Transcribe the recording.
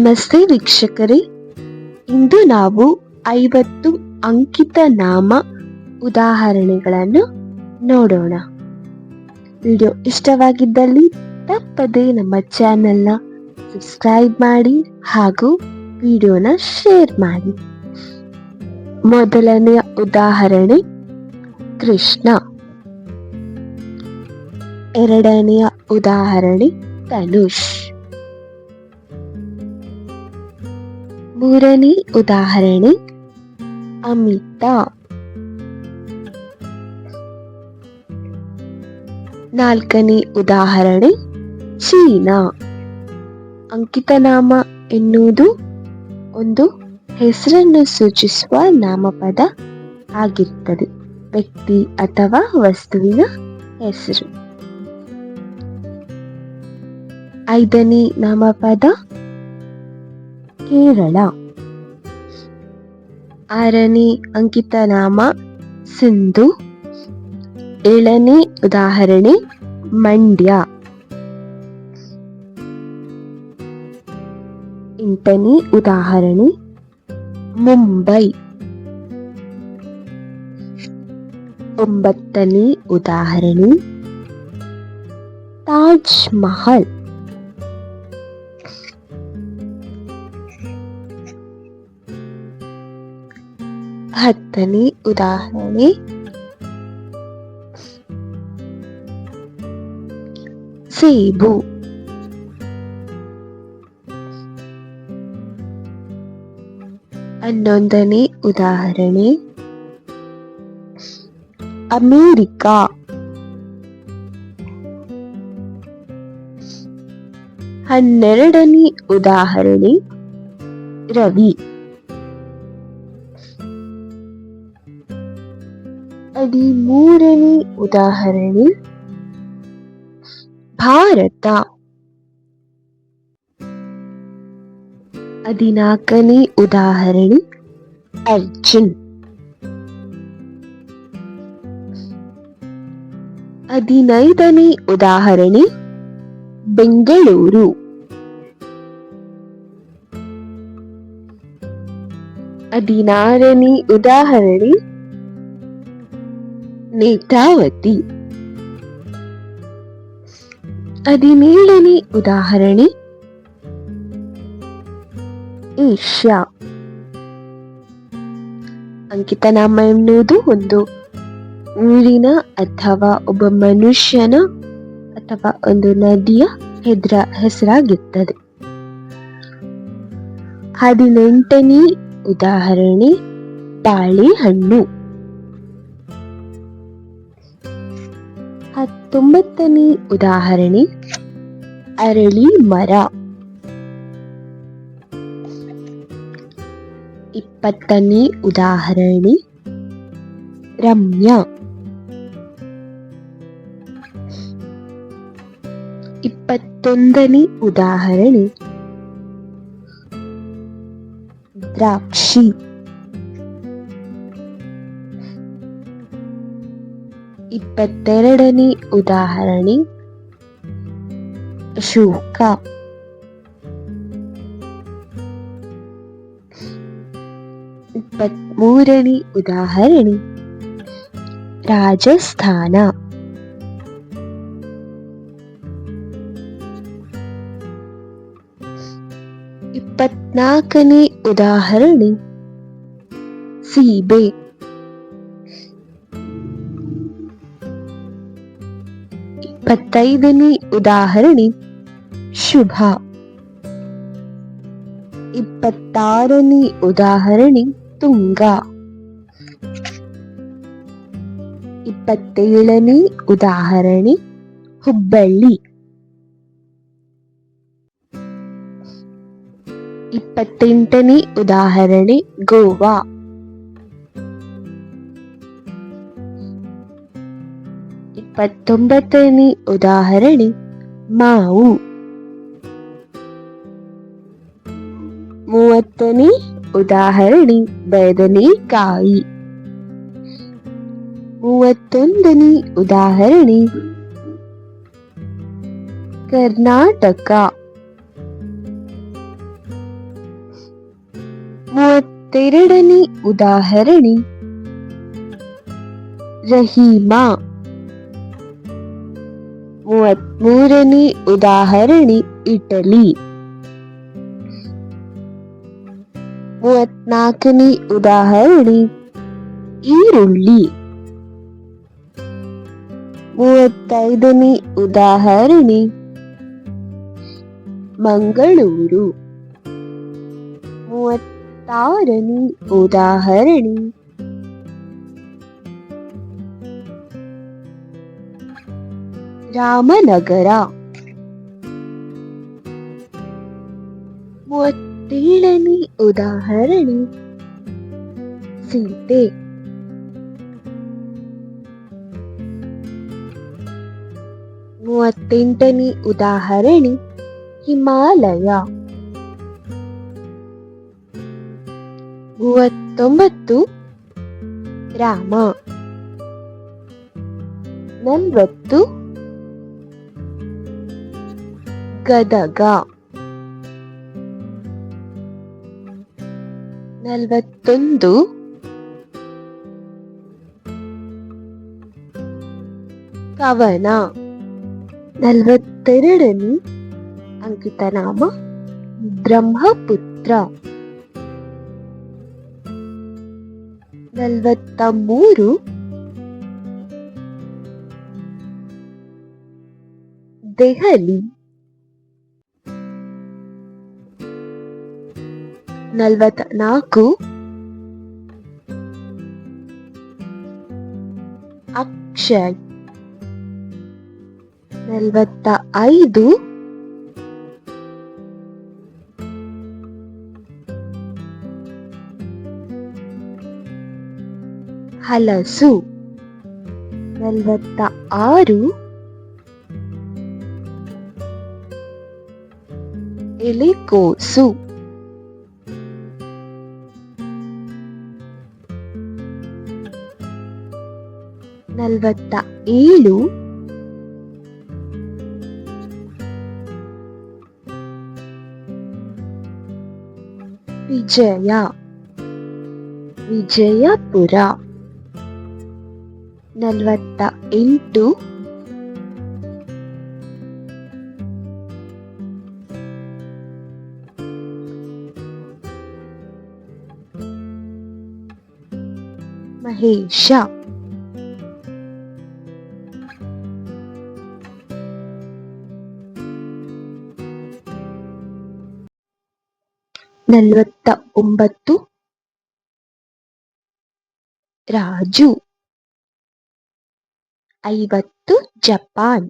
ನಮಸ್ತೆ ವೀಕ್ಷಕರೇ. ಇಂದು ನಾವು ಐವತ್ತು ಅಂಕಿತ ನಾಮ ಉದಾಹರಣೆಗಳನ್ನು ನೋಡೋಣ. ವಿಡಿಯೋ ಇಷ್ಟವಾಗಿದ್ದಲ್ಲಿ ತಪ್ಪದೆ ನಮ್ಮ ಚಾನೆಲ್ನ ಸಬ್ಸ್ಕ್ರೈಬ್ ಮಾಡಿ ಹಾಗೂ ವಿಡಿಯೋನ ಶೇರ್ ಮಾಡಿ. ಮೊದಲನೆಯ ಉದಾಹರಣೆ, ಕೃಷ್ಣ. ಎರಡನೆಯ ಉದಾಹರಣೆ, ಧನುಷ್. ಮೂರನೇ ಉದಾಹರಣೆ ಅಮಿತಾ. ನಾಲ್ಕನೇ ಉದಾಹರಣೆ ಚೀನಾ ಅಂಕಿತನಾಮ ಎನ್ನುವುದು ಒಂದು ಹೆಸರನ್ನು ಸೂಚಿಸುವ ನಾಮಪದ ಆಗಿರುತ್ತದೆ. ವ್ಯಕ್ತಿ ಅಥವಾ ವಸ್ತುವಿನ ಹೆಸರು. ಐದನೇ ನಾಮಪದ ಕೇರಳ ಆರನೇ ಅಂಕಿತ ನಾಮ ಸಿಂಧು ಏಳನೇ ಉದಾಹರಣೆ ಮಂಡ್ಯ ಎಂಟನೇ ಉದಾಹರಣೆ ಮುಂಬೈ ಒಂಬತ್ತನೇ ಉದಾಹರಣೆ ತಾಜ್ ಮಹಲ್ ಹತ್ತನೇ ಉದಾಹರಣೆ. ಸೇಬು. ಹನ್ನೊಂದನೇ ಉದಾಹರಣೆ. ಅಮೇರಿಕಾ. ಹನ್ನೆರಡನೇ ಉದಾಹರಣೆ. ರವಿ. ಹದಿಮೂರನೇ ಉದಾಹರಣೆ. ಭಾರತ. ಹದಿನಾಲ್ಕನೇ ಉದಾಹರಣೆ. ಅರ್ಜುನ್. ಹದಿನೈದನೇ ಉದಾಹರಣೆ. ಬೆಂಗಳೂರು. ಹದಿನಾರನೇ ಉದಾಹರಣೆ. ನೇತ್ರಾವತಿ. ಹದಿನೇಳನೇ ಉದಾಹರಣೆ. ಏಷ್ಯಾ. ಅಂಕಿತನಾಮ ಎನ್ನುವುದು ಒಂದು ಊರಿನ ಅಥವಾ ಒಬ್ಬ ಮನುಷ್ಯನ ಅಥವಾ ಒಂದು ನದಿಯ ಹೆದ್ರ ಹೆಸರಾಗಿರ್ತದೆ. ಹದಿನೆಂಟನೇ ಉದಾಹರಣೆ ಬಾಳೆಹಣ್ಣು ಹತ್ತೊಂಬತ್ತನೇ ಉದಾಹರಣೆ ಅರಳಿ ಮರ. ಇಪ್ಪತ್ತನೇ ಉದಾಹರಣೆ ರಮ್ಯ. ಇಪ್ಪತ್ತೊಂದನೇ ಉದಾಹರಣೆ ದ್ರಾಕ್ಷಿ. ಇಪ್ಪತ್ತೆರಡನೇ ಉದಾಹರಣೆ. ಶೂಕ ಇಪ್ಪತ್ಮೂರನೇ ಉದಾಹರಣೆ. ರಾಜಸ್ಥಾನ. ಇಪ್ಪತ್ನಾಲ್ಕನೇ ಉದಾಹರಣೆ. ಸೀಬೆ. ಇಪ್ಪತ್ತೈದನೇ ಉದಾಹರಣೆ. ಶುಭ. ಇಪ್ಪತ್ತಾರನೇ ಉದಾಹರಣೆ ತುಂಗ. ಇಪ್ಪತ್ತೇಳನೇ ಉದಾಹರಣೆ ಹುಬ್ಬಳ್ಳಿ. ಇಪ್ಪತ್ತೆಂಟನೇ ಉದಾಹರಣೆ ಗೋವಾ. ಇಪ್ಪತ್ತೊಂಬತ್ತನೇ ಉದಾಹರಣೆ ಮಾವು. ಮೂವತ್ತನೇ ಉದಾಹರಣೆ ಬದನೆಕಾಯಿ ಮೂವತ್ತೊಂದನೇ ಉದಾಹರಣೆ ಕರ್ನಾಟಕ. ಮೂವತ್ತೆರಡನೇ ಉದಾಹರಣೆ ರಹೀಮಾ. ಮೂವತ್ಮೂರನೇ ಉದಾಹರಣೆ ಇಟಲಿ. ಮೂವತ್ನಾಲ್ಕನೇ ಉದಾಹರಣೆ ಈರುಳ್ಳಿ. ಮೂವತ್ತೈದನೇ ಉದಾಹರಣೆ ಮಂಗಳೂರು. ಮೂವತ್ತಾರನೇ ಉದಾಹರಣೆ ರಾಮನಗರ. ಮೂವತ್ತೇಳನೇ ಉದಾಹರಣೆ. ಸೀತೆ. ಮೂವತ್ತೆಂಟನೇ ಉದಾಹರಣೆ ಹಿಮಾಲಯ. ಮೂವತ್ತೊಂಬತ್ತು ರಾಮ. ನಲವತ್ತು ಗದಗ. ನಲವತ್ತೊಂದು. ಕವನ. ನಲವತ್ತೆರಡನೇ ಅಂಕಿತನಾಮ ಬ್ರಹ್ಮಪುತ್ರ. ನಲವತ್ತ ಮೂರು ದೆಹಲಿ. ನಲವತ್ತ ನಾಲ್ಕು ಅಕ್ಷಯ್. ನಲವತ್ತ ಐದು ಹಲಸು. ನಲವತ್ತ ಆರು ಎಲೆಕೋಸು. ನಲವತ್ತ ಏಳು. ವಿಜಯ. ವಿಜಯಪುರ. ನಲವತ್ತ ಎಂಟು. ಮಹೇಶ. ನಲವತ್ತ ಒಂಬತ್ತು ರಾಜು. ಐವತ್ತು ಜಪಾನ್.